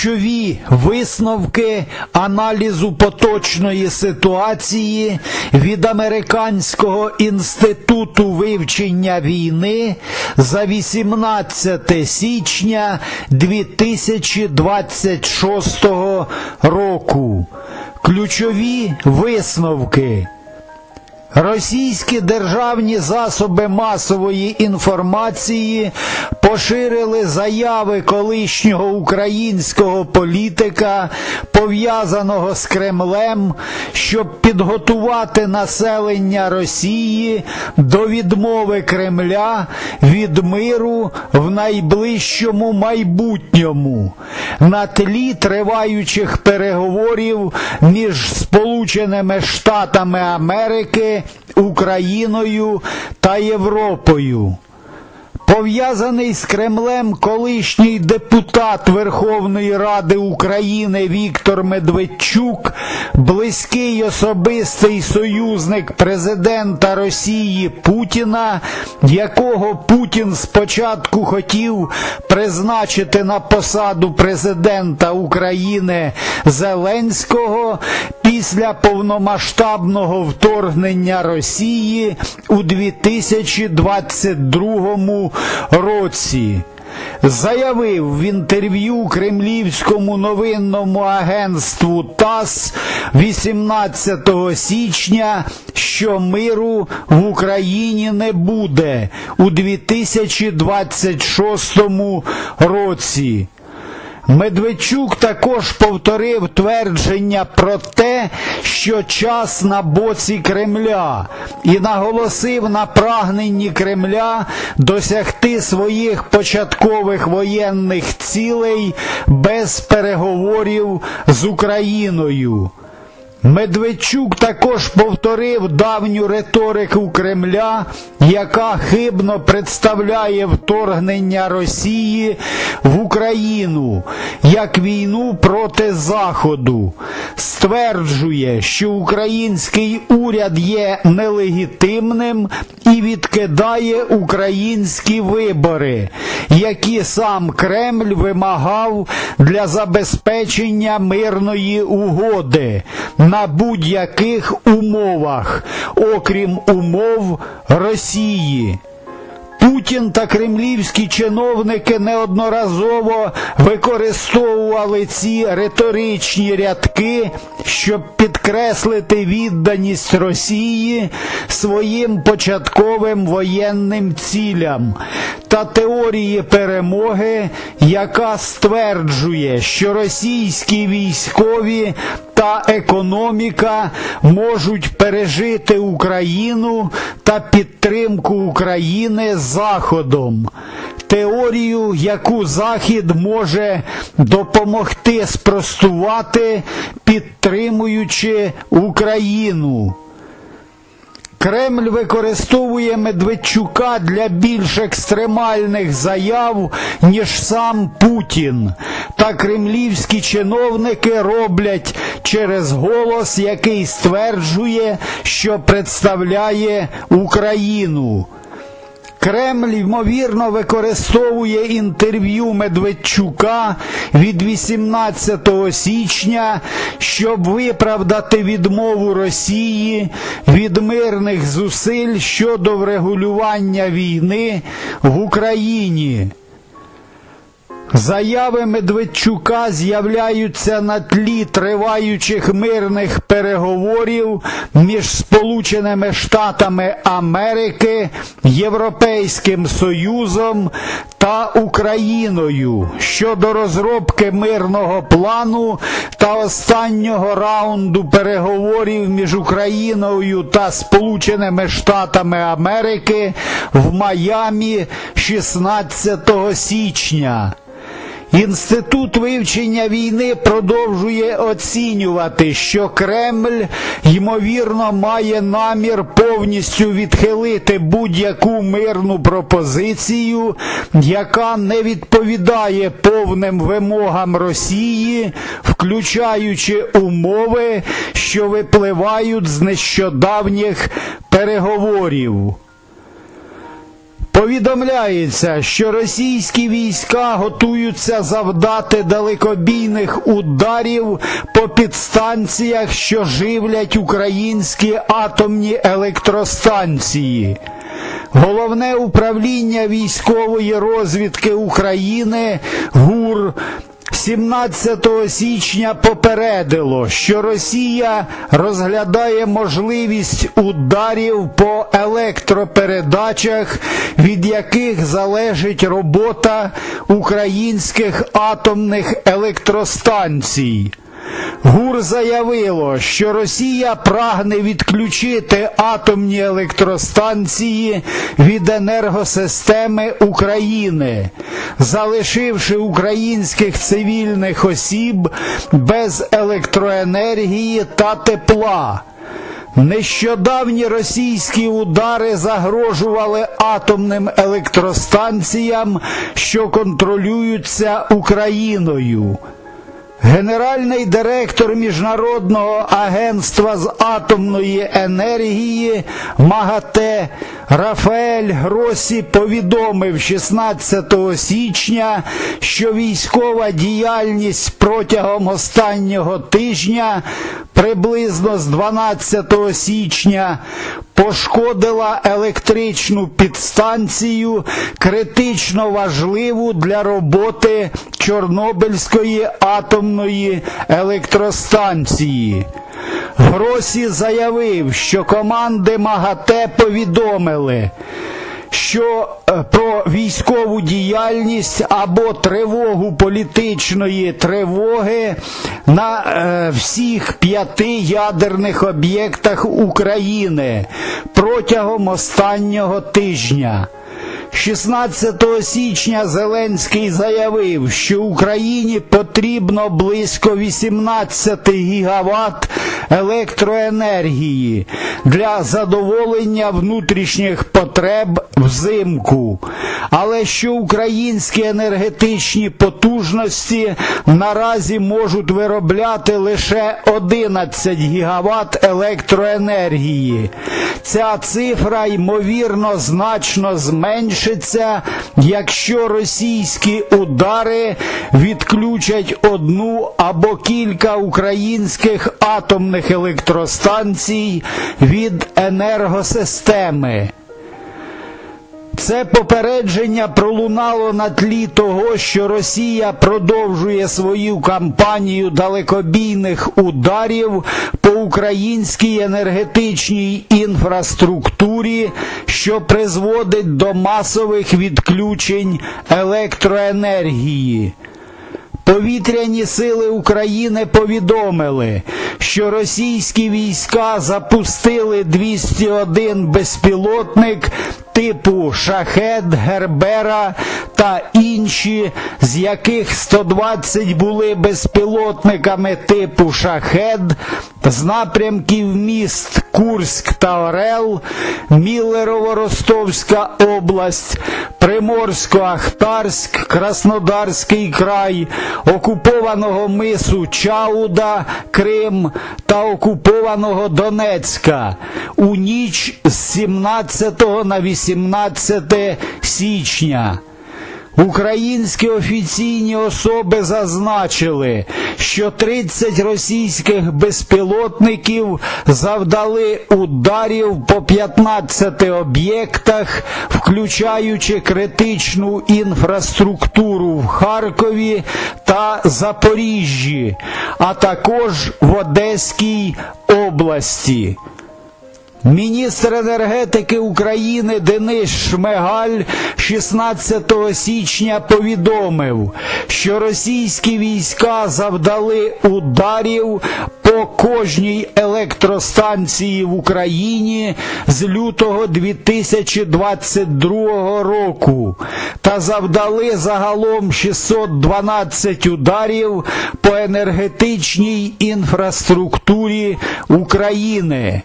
ключові висновки аналізу поточної ситуації від Американського інституту вивчення війни за 18 січня 2026 року. Ключові висновки. Російські державні засоби масової інформації поширили заяви колишнього українського політика, пов'язаного з Кремлем, щоб підготувати населення Росії до відмови Кремля від миру в найближчому майбутньому. На тлі триваючих переговорів між Сполученими Штатами Америки, Україною та Європою. Пов'язаний з Кремлем колишній депутат Верховної Ради України Віктор Медведчук, близький особистий союзник президента Росії Путіна, якого Путін спочатку хотів призначити на посаду президента України Зеленського після повномасштабного вторгнення Росії у 2022 році. Заявив в інтерв'ю кремлівському новинному агентству ТАСС 18 січня, що миру в Україні не буде у 2026 році. Медведчук також повторив твердження про те, що час на боці Кремля, і наголосив на прагненні Кремля досягти своїх початкових воєнних цілей без переговорів з Україною. Медведчук також повторив давню риторику Кремля, яка хибно представляє вторгнення Росії в Україну як війну проти Заходу. Стверджує, що український уряд є нелегітимним і відкидає українські вибори, які сам Кремль вимагав для забезпечення мирної угоди на будь-яких умовах, окрім умов Росії. Путін та кремлівські чиновники неодноразово використовували ці риторичні рядки, щоб підкреслити відданість Росії своїм початковим воєнним цілям та теорії перемоги, яка стверджує, що російські військові та економіка можуть пережити Україну та підтримку України Заходом. Теорію, яку Захід може допомогти спростувати, підтримуючи Україну. Кремль використовує Медведчука для більш екстремальних заяв, ніж сам Путін. Та кремлівські чиновники роблять через голос, який стверджує, що представляє Україну. Кремль, ймовірно, використовує інтерв'ю Медведчука від 18 січня, щоб виправдати відмову Росії від мирних зусиль щодо врегулювання війни в Україні. Заяви Медведчука з'являються на тлі триваючих мирних переговорів між Сполученими Штатами Америки, Європейським Союзом та Україною щодо розробки мирного плану та останнього раунду переговорів між Україною та Сполученими Штатами Америки в Майамі 16 січня. Інститут вивчення війни продовжує оцінювати, що Кремль ймовірно має намір повністю відхилити будь-яку мирну пропозицію, яка не відповідає повним вимогам Росії, включаючи умови, що випливають з нещодавніх переговорів. Повідомляється, що російські війська готуються завдати далекобійних ударів по підстанціях, що живлять українські атомні електростанції. Головне управління військової розвідки України ГУР 17 січня попередило, що Росія розглядає можливість ударів по електропередачах, від яких залежить робота українських атомних електростанцій. ГУР заявило, що Росія прагне відключити атомні електростанції від енергосистеми України, залишивши українських цивільних осіб без електроенергії та тепла. Нещодавні російські удари загрожували атомним електростанціям, що контролюються Україною. Генеральний директор Міжнародного агентства з атомної енергії МАГАТЕ Рафаель Гросі повідомив 16 січня, що військова діяльність протягом останнього тижня, приблизно з 12 січня, пошкодила електричну підстанцію, критично важливу для роботи Чорнобильської атомної електростанції. Гросі заявив, що команди МАГАТЕ повідомили, що е, про військову діяльність або тривогу політичної тривоги на е, всіх п'яти ядерних об'єктах України протягом останнього тижня. 16 січня Зеленський заявив, що Україні потрібно близько 18 гігават електроенергії для задоволення внутрішніх потреб взимку, але що українські енергетичні потужності наразі можуть виробляти лише 11 гігават електроенергії. Ця цифра ймовірно значно зменшиться, якщо російські удари відключать одну або кілька українських атомних електростанцій від енергосистеми. Це попередження пролунало на тлі того, що Росія продовжує свою кампанію далекобійних ударів українській енергетичній інфраструктурі, що призводить до масових відключень електроенергії. Повітряні сили України повідомили, що російські війська запустили 201 безпілотник типу Шахед, Гербера та інші, з яких 120 були безпілотниками типу Шахед з напрямків міст Курськ та Орел, Міллерово-Ростовська область, Приморсько-Ахтарськ, Краснодарський край, окупованого мису Чауда, Крим та окупованого Донецька у ніч з 17 на 18 січня. Українські офіційні особи зазначили, що 30 російських безпілотників завдали ударів по 15 об'єктах, включаючи критичну інфраструктуру в Харкові та Запоріжжі, а також в Одеській області. Міністр енергетики України Денис Шмигаль 16 січня повідомив, що російські війська завдали ударів по кожній електростанції в Україні з лютого 2022 року та завдали загалом 612 ударів по енергетичній інфраструктурі України.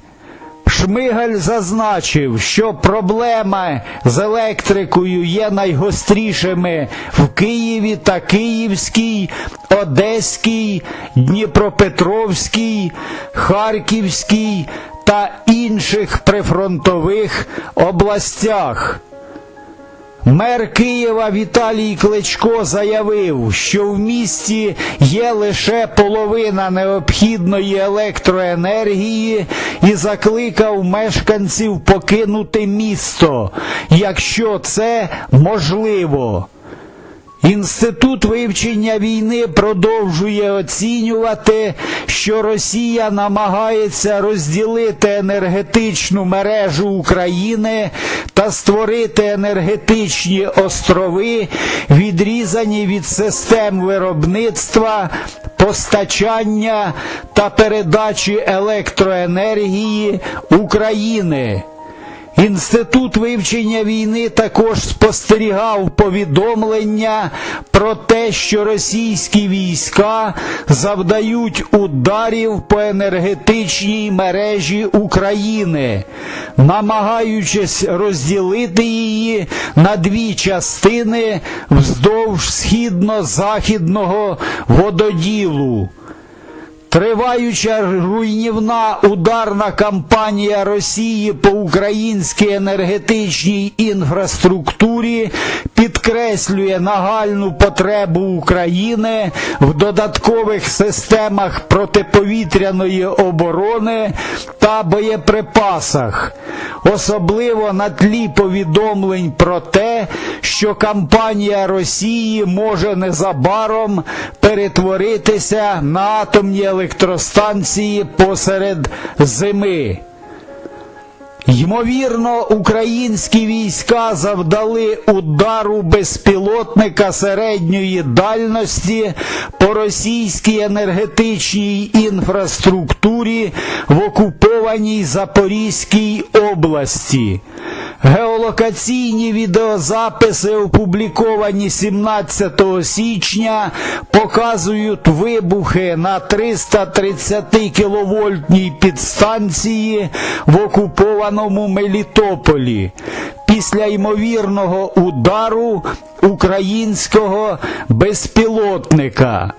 Шмигаль зазначив, що проблеми з електрикою є найгострішими в Києві та Київській, Одеській, Дніпропетровській, Харківській та інших прифронтових областях. Мер Києва Віталій Кличко заявив, що в місті є лише половина необхідної електроенергії і закликав мешканців покинути місто, якщо це можливо. Інститут вивчення війни продовжує оцінювати, що Росія намагається розділити енергетичну мережу України та створити енергетичні острови, відрізані від систем виробництва, постачання та передачі електроенергії України. Інститут вивчення війни також спостерігав повідомлення про те, що російські війська завдають ударів по енергетичній мережі України, намагаючись розділити її на дві частини вздовж східно-західного вододілу. Триваюча руйнівна ударна кампанія Росії по українській енергетичній інфраструктурі підкреслює нагальну потребу України в додаткових системах протиповітряної оборони та боєприпасах, особливо на тлі повідомлень про те, що кампанія Росії може незабаром перетворитися на атомні електростанції посеред зими. Ймовірно, українські війська завдали удару безпілотника середньої дальності по російській енергетичній інфраструктурі в окупованій Запорізькій області. Геолокаційні відеозаписи, опубліковані 17 січня, показують вибухи на 330 кіловольтній підстанції в окупованому Мелітополі після ймовірного удару українського безпілотника.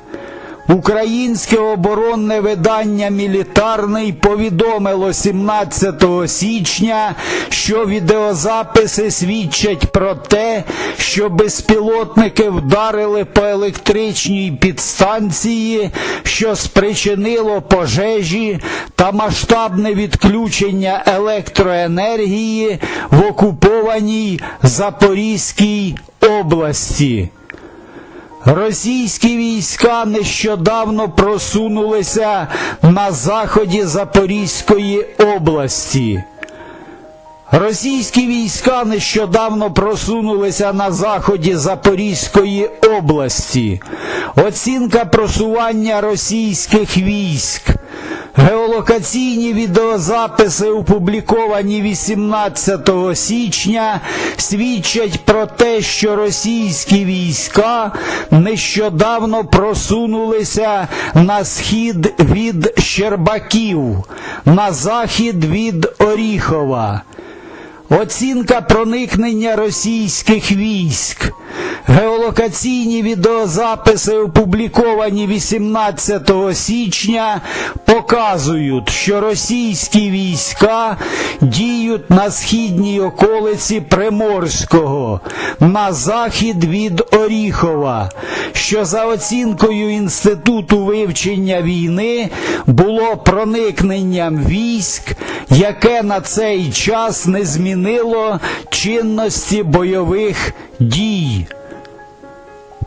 Українське оборонне видання Мілітарний повідомило 17 січня, що відеозаписи свідчать про те, що безпілотники вдарили по електричній підстанції, що спричинило пожежі та масштабне відключення електроенергії в окупованій Запорізькій області. Російські війська нещодавно просунулися на заході Запорізької області. Російські війська нещодавно просунулися на заході Запорізької області. Оцінка просування російських військ. Геолокаційні відеозаписи, опубліковані 18 січня, свідчать про те, що російські війська нещодавно просунулися на схід від Щербаків, на захід від Оріхова. Оцінка проникнення російських військ. Геолокаційні відеозаписи, опубліковані 18 січня, показують, що російські війська діють на східній околиці Приморського, на захід від Оріхова, що за оцінкою Інституту вивчення війни було проникненням військ, яке на цей час не змінило чинності бойових дій.